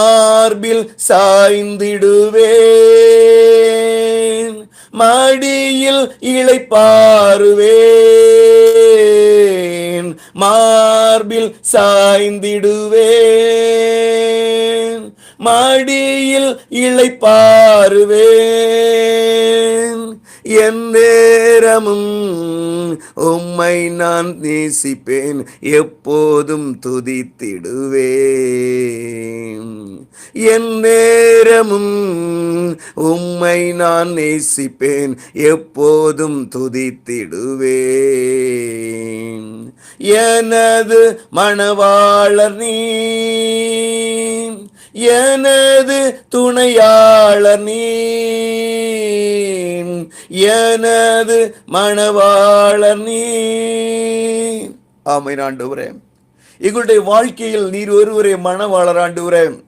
மார்பில் சாய்ந்திடுவேன். மடியில் இழைப்பாருவேன் மார்பில் சாய்ந்திடுவேன். மடியில் இழைப்பாருவேன் என் நேரமும் உம்மை நான் நேசிப்பேன். எப்போதும் துதித்திடுவேன். என் நேரமும் உம்மை நான் நேசிப்பேன் எப்போதும் துதித்திடுவேன். எனது மணவாளர் நீ எனது துணையாளர் நீ எனது மணவாளர் நீ. ஆமை ஆண்டவரே. எங்களுடைய வாழ்க்கையில் நீர் ஒருவரே மணவாளர் ஆண்டவரே.